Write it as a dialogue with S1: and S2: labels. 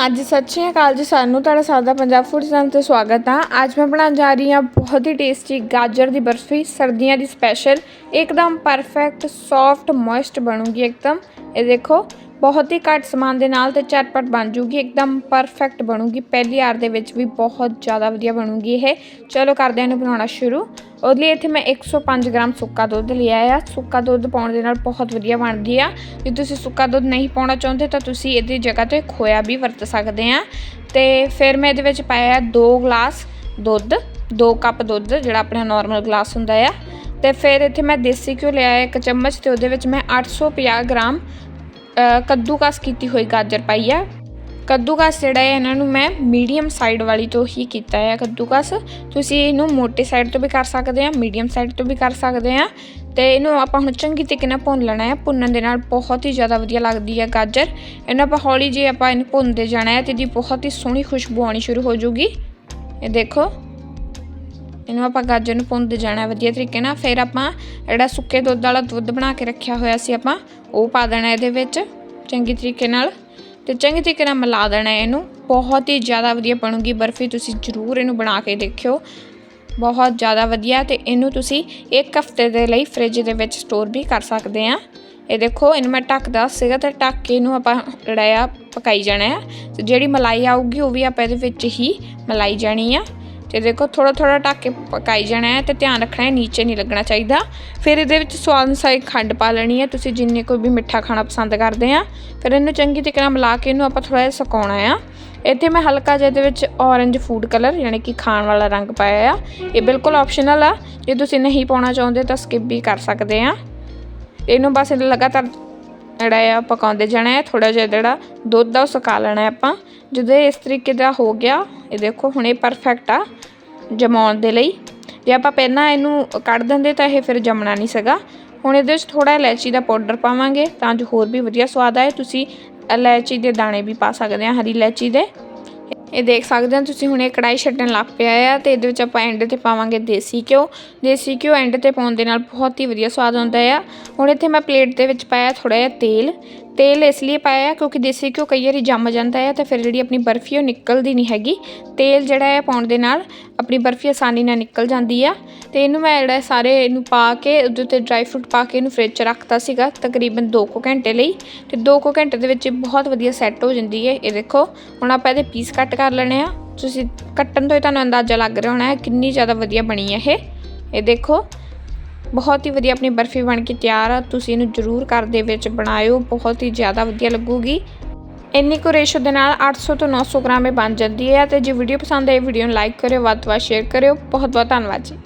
S1: ਹਾਂਜੀ, ਸਤਿ ਸ਼੍ਰੀ ਅਕਾਲ ਜੀ ਸਾਨੂੰ ਤੁਹਾਡਾ ਸਾਦਾ ਪੰਜਾਬ ਫੂਡ ਚੈਨਲ ਤੇ ਸਵਾਗਤ ਆ। ਅੱਜ ਮੈਂ ਬਣਾਉਣ ਜਾ ਰਹੀ ਹਾਂ ਬਹੁਤ ਹੀ ਟੇਸਟੀ ਗਾਜਰ ਦੀ ਬਰਫੀ, ਸਰਦੀਆਂ ਦੀ ਸਪੈਸ਼ਲ ਇੱਕਦਮ ਪਰਫੈਕਟ ਸੌਫਟ ਮੋਇਸਟ ਬਣੂਗੀ ਇੱਕਦਮ। ਇਹ ਦੇਖੋ ਬਹੁਤ ਹੀ ਘੱਟ ਸਮਾਨ ਦੇ ਨਾਲ ਤੇ ਝਟਪਟ ਬਣ ਜੂਗੀ, ਇੱਕਦਮ ਪਰਫੈਕਟ ਬਣੂਗੀ। ਪਹਿਲੀ ਵਾਰ ਦੇ ਵਿੱਚ ਵੀ ਬਹੁਤ ਜ਼ਿਆਦਾ ਵਧੀਆ ਬਣੂਗੀ ਇਹ। ਚਲੋ ਕਰਦੇ ਹਾਂ ਇਹਨੂੰ ਬਣਾਉਣਾ ਸ਼ੁਰੂ। ਉਹਦੇ ਲਈ ਇੱਥੇ ਮੈਂ 105 ਗ੍ਰਾਮ ਸੁੱਕਾ ਦੁੱਧ ਲਿਆ ਆ। ਸੁੱਕਾ ਦੁੱਧ ਪਾਉਣ ਦੇ ਨਾਲ ਬਹੁਤ ਵਧੀਆ ਬਣਦੀ ਆ। ਜੇ ਤੁਸੀਂ ਸੁੱਕਾ ਦੁੱਧ ਨਹੀਂ ਪਾਉਣਾ ਚਾਹੁੰਦੇ ਤਾਂ ਤੁਸੀਂ ਇਹਦੀ ਜਗ੍ਹਾ ਤੇ ਖੋਇਆ ਵੀ ਵਰਤ ਸਕਦੇ ਆ। ਤੇ ਫਿਰ ਮੈਂ ਇਹਦੇ ਵਿੱਚ ਪਾਇਆ 2 ਗਲਾਸ ਦੁੱਧ 2 ਕੱਪ ਦੁੱਧ, ਜਿਹੜਾ ਆਪਣਾ ਨਾਰਮਲ ਗਲਾਸ ਹੁੰਦਾ ਆ। ਤੇ ਫਿਰ ਇੱਥੇ ਮੈਂ ਦੇਸੀ ਘਿਓ ਲਿਆ ਇੱਕ ਚਮਚ ਤੇ ਉਹਦੇ ਵਿੱਚ ਮੈਂ 850 ਗ੍ਰਾਮ ਕੱਦੂਕਸ ਕੀਤੀ ਹੋਈ ਗਾਜਰ ਪਾਈ ਆ। ਕੱਦੂਕਸ ਜਿਹੜਾ ਹੈ, ਇਹਨਾਂ ਨੂੰ ਮੈਂ ਮੀਡੀਅਮ ਸਾਈਡ ਵਾਲੀ ਤੋਂ ਹੀ ਕੀਤਾ ਹੈ ਕੱਦੂਕਸ। ਤੁਸੀਂ ਇਹਨੂੰ ਮੋਟੇ ਸਾਈਡ ਤੋਂ ਵੀ ਕਰ ਸਕਦੇ ਆ ਮੀਡੀਅਮ ਸਾਈਡ ਤੋਂ ਵੀ ਕਰ ਸਕਦੇ ਆ। ਤੇ ਇਹਨੂੰ ਆਪਾਂ ਹੁਣ ਚੰਗੀ ਤਰੀਕੇ ਨਾਲ ਭੁੰਨ ਲੈਣਾ ਹੈ। ਭੁੰਨਣ ਦੇ ਨਾਲ ਬਹੁਤ ਹੀ ਜ਼ਿਆਦਾ ਵਧੀਆ ਲੱਗਦੀ ਹੈ ਗਾਜਰ। ਇਹਨਾਂ ਆਪਾਂ ਹੌਲੀ ਜੇ ਆਪਾਂ ਇਹਨੂੰ ਭੁੰਨਦੇ ਜਾਣਾ ਹੈ ਤੇ ਇਹਦੀ ਬਹੁਤ ਹੀ ਸੋਹਣੀ ਖੁਸ਼ਬੂ ਆਉਣੀ ਸ਼ੁਰੂ ਹੋ ਜਾਊਗੀ। ਇਹ ਦੇਖੋ। ਇਹਨੂੰ ਆਪਾਂ ਗਾਜਰ ਨੂੰ ਭੁੰਨਦੇ ਜਾਣਾ ਵਧੀਆ ਤਰੀਕੇ ਨਾਲ, ਫਿਰ ਆਪਾਂ ਜਿਹੜਾ ਸੁੱਕੇ ਦੁੱਧ ਵਾਲਾ ਦੁੱਧ ਬਣਾ ਕੇ ਰੱਖਿਆ ਹੋਇਆ ਸੀ ਆਪਾਂ, ਉਹ ਪਾ ਦੇਣਾ ਇਹਦੇ ਵਿੱਚ ਚੰਗੀ ਤਰੀਕੇ ਨਾਲ। ਤੇ ਚੰਗੀ ਤਰੀਕੇ ਨਾਲ ਮਿਲਾ ਦੇਣਾ ਇਹਨੂੰ, ਬਹੁਤ ਹੀ ਜ਼ਿਆਦਾ ਵਧੀਆ ਬਣੂਗੀ ਬਰਫੀ, ਤੁਸੀਂ ਜ਼ਰੂਰ ਇਹਨੂੰ ਬਣਾ ਕੇ ਦੇਖਿਓ। ਬਹੁਤ ਜ਼ਿਆਦਾ ਵਧੀਆ ਤੇ ਇਹਨੂੰ ਤੁਸੀਂ ਇੱਕ ਹਫ਼ਤੇ ਦੇ ਲਈ ਫ੍ਰਿਜ ਦੇ ਵਿੱਚ ਸਟੋਰ ਵੀ ਕਰ ਸਕਦੇ ਆ। ਇਹ ਦੇਖੋ, ਇਹਨੂੰ ਮੈਂ ਢੱਕਦਾ ਸੀਗਾ ਤੇ ਢੱਕ ਕੇ ਇਹਨੂੰ ਆਪਾਂ ਜਿਹੜਾ ਆ ਪਕਾਈ ਜਾਣਾ ਆ। ਤੇ ਜਿਹੜੀ ਮਲਾਈ ਆਊਗੀ, ਉਹ ਵੀ ਆਪਾਂ ਇਹਦੇ ਵਿੱਚ ਹੀ ਮਲਾਈ ਜਾਣੀ ਆ। ਤੇ ਦੇਖੋ ਥੋੜਾ ਥੋੜਾ ਢੱਕ ਕੇ ਪਕਾਈ ਜਾਣਾ ਹੈ ਤੇ ਧਿਆਨ ਰੱਖਣਾ ਹੈ, ਨੀਚੇ ਨਹੀਂ ਲੱਗਣਾ ਚਾਹੀਦਾ। ਫਿਰ ਇਹਦੇ ਵਿੱਚ ਸਵਾਦ ਅਨੁਸਾਰ ਖੰਡ ਪਾ ਲੈਣੀ ਹੈ। ਤੁਸੀਂ ਜਿੰਨੇ ਕੋਈ ਵੀ ਮਿੱਠਾ ਖਾਣਾ ਪਸੰਦ ਕਰਦੇ ਆ, ਫਿਰ ਇਹਨੂੰ ਚੰਗੀ ਤਰੀਕੇ ਨਾਲ ਮਿਲਾ ਕੇ ਇਹਨੂੰ ਆਪਾਂ ਥੋੜਾ ਜਿਹਾ ਸੁਕਾਉਣਾ ਆ। ਇੱਥੇ ਮੈਂ ਹਲਕਾ ਜਿਹਾ ਇਹਦੇ ਵਿੱਚ ਔਰੰਜ ਫੂਡ ਕਲਰ ਯਾਨੀ ਕਿ ਖਾਣ ਵਾਲਾ ਰੰਗ ਪਾਇਆ ਆ। ਇਹ ਬਿਲਕੁਲ ਆਪਸ਼ਨਲ ਆ। ਜੇ ਤੁਸੀਂ ਨਹੀਂ ਪਾਉਣਾ ਚਾਹੁੰਦੇ ਤਾਂ ਸਕਿਪ ਵੀ ਕਰ ਸਕਦੇ ਆ। ਇਹਨੂੰ ਬਸ ਲਗਾਤਾਰ ਜਿਹੜਾ ਆ ਪਕਾਉਂਦੇ ਜਾਣਾ ਹੈ ਥੋੜਾ ਜਿਹਾ ਜਿਹੜਾ ਦੁੱਧ ਆ ਉਹ ਸੁਕਾ ਲੈਣਾ ਆਪਾਂ। ਜਦੋਂ ਇਹ ਇਸ ਤਰੀਕੇ ਦਾ ਹੋ ਗਿਆ, ਇਹ ਦੇਖੋ ਹੁਣ ਇਹ ਪਰਫੈਕਟ ਆ ਜਮਾਉਣ ਦੇ ਲਈ। ਜੇ ਆਪਾਂ ਪਹਿਲਾਂ ਇਹਨੂੰ ਕੱਢ ਦਿੰਦੇ ਤਾਂ ਇਹ ਫਿਰ ਜੰਮਣਾ ਨਹੀਂ ਸੀਗਾ। ਹੁਣ ਇਹਦੇ ਵਿੱਚ ਥੋੜਾ ਇਲਾਇਚੀ ਦਾ ਪਾਊਡਰ ਪਾਵਾਂਗੇ ਤਾਂ ਜੋ ਹੋਰ ਵੀ ਵਧੀਆ ਸਵਾਦ ਆਏ। ਤੁਸੀਂ ਇਲਾਇਚੀ ਦੇ ਦਾਣੇ ਵੀ ਪਾ ਸਕਦੇ ਆ, ਹਰੀ ਇਲਾਇਚੀ ਦੇ। ਇਹ ਦੇਖ ਸਕਦੇ ਹੋ ਤੁਸੀਂ ਹੁਣ ਇਹ ਕੜਾਈ ਛੱਡਣ ਲੱਗ ਪਿਆ ਆ ਤੇ ਇਹਦੇ ਵਿੱਚ ਆਪਾਂ ਐਂਡ ਤੇ ਪਾਵਾਂਗੇ ਦੇਸੀ ਘਿਓ। ਦੇਸੀ ਘਿਓ ਐਂਡ ਤੇ ਪਾਉਣ ਦੇ ਨਾਲ ਬਹੁਤ ਹੀ ਵਧੀਆ ਸਵਾਦ ਆਉਂਦਾ ਆ। ਹੁਣ ਇੱਥੇ ਮੈਂ ਪਲੇਟ ਦੇ ਵਿੱਚ ਪਾਇਆ ਥੋੜਾ ਜਿਹਾ ਤੇਲ। ਤੇਲ ਇਸ ਲਈ ਪਾਇਆ ਕਿਉਂਕਿ ਦੇਸੀ ਘਿਓ ਕਈ ਵਾਰੀ ਜੰਮ ਜਾਂਦਾ ਹੈ ਤੇ ਫਿਰ ਜਿਹੜੀ ਆਪਣੀ ਬਰਫੀ ਉਹ ਨਿਕਲਦੀ ਨਹੀਂ ਹੈਗੀ। ਤੇਲ ਜਿਹੜਾ ਹੈ ਪਾਉਣ ਦੇ ਨਾਲ ਆਪਣੀ ਬਰਫੀ ਆਸਾਨੀ ਨਾਲ ਨਿਕਲ ਜਾਂਦੀ ਆ। ਤੇ ਇਹਨੂੰ ਮੈਂ ਜਿਹੜਾ ਸਾਰੇ ਇਹਨੂੰ ਪਾ ਕੇ ਉਹਦੇ ਉੱਤੇ ਡਰਾਈ ਫਰੂਟ ਪਾ ਕੇ ਇਹਨੂੰ ਫ੍ਰਿਜ 'ਚ ਰੱਖਤਾ ਸੀਗਾ ਤਕਰੀਬਨ 2 ਕੁ ਘੰਟੇ ਲਈ। ਤੇ 2 ਕੁ ਘੰਟੇ ਦੇ ਵਿੱਚ ਬਹੁਤ ਵਧੀਆ ਸੈੱਟ ਹੋ ਜਾਂਦੀ ਹੈ। ਇਹ ਦੇਖੋ, ਹੁਣ ਆਪਾਂ ਇਹਦੇ ਪੀਸ ਕੱਟ ਕਰ ਲੈਣੇ ਆ। ਤੁਸੀਂ ਕੱਟਣ ਤੋਂ ਹੀ ਤੁਹਾਨੂੰ ਅੰਦਾਜ਼ਾ ਲੱਗ ਰਿਹਾ ਹੋਣਾ ਹੈ ਕਿੰਨੀ ਜ਼ਿਆਦਾ ਵਧੀਆ ਬਣੀ ਹੈ ਇਹ। ਇਹ ਦੇਖੋ, ਬਹੁਤ ਹੀ ਵਧੀਆ ਆਪਣੀ ਬਰਫੀ ਬਣ ਕੇ ਤਿਆਰ ਆ। ਤੁਸੀਂ ਇਹਨੂੰ ਜ਼ਰੂਰ ਘਰ ਦੇ ਵਿੱਚ ਬਣਾਇਓ, ਬਹੁਤ ਹੀ ਜ਼ਿਆਦਾ ਵਧੀਆ ਲੱਗੂਗੀ। ਇੰਨੀ ਕੁ ਰੇਸ਼ੋ ਦੇ ਨਾਲ 800 ਤੋਂ 900 ਗ੍ਰਾਮ ਇਹ ਬਣ ਜਾਂਦੀ ਹੈ ਤੇ ਜੇ ਵੀਡੀਓ ਪਸੰਦ ਆਏ ਵੀਡੀਓ ਨੂੰ ਲਾਈਕ ਕਰਿਓ, ਵੱਧ ਤੋਂ ਵੱਧ ਸ਼ੇਅਰ ਕਰਿਓ। ਬਹੁਤ ਬਹੁਤ ਧੰਨਵਾਦ ਜੀ।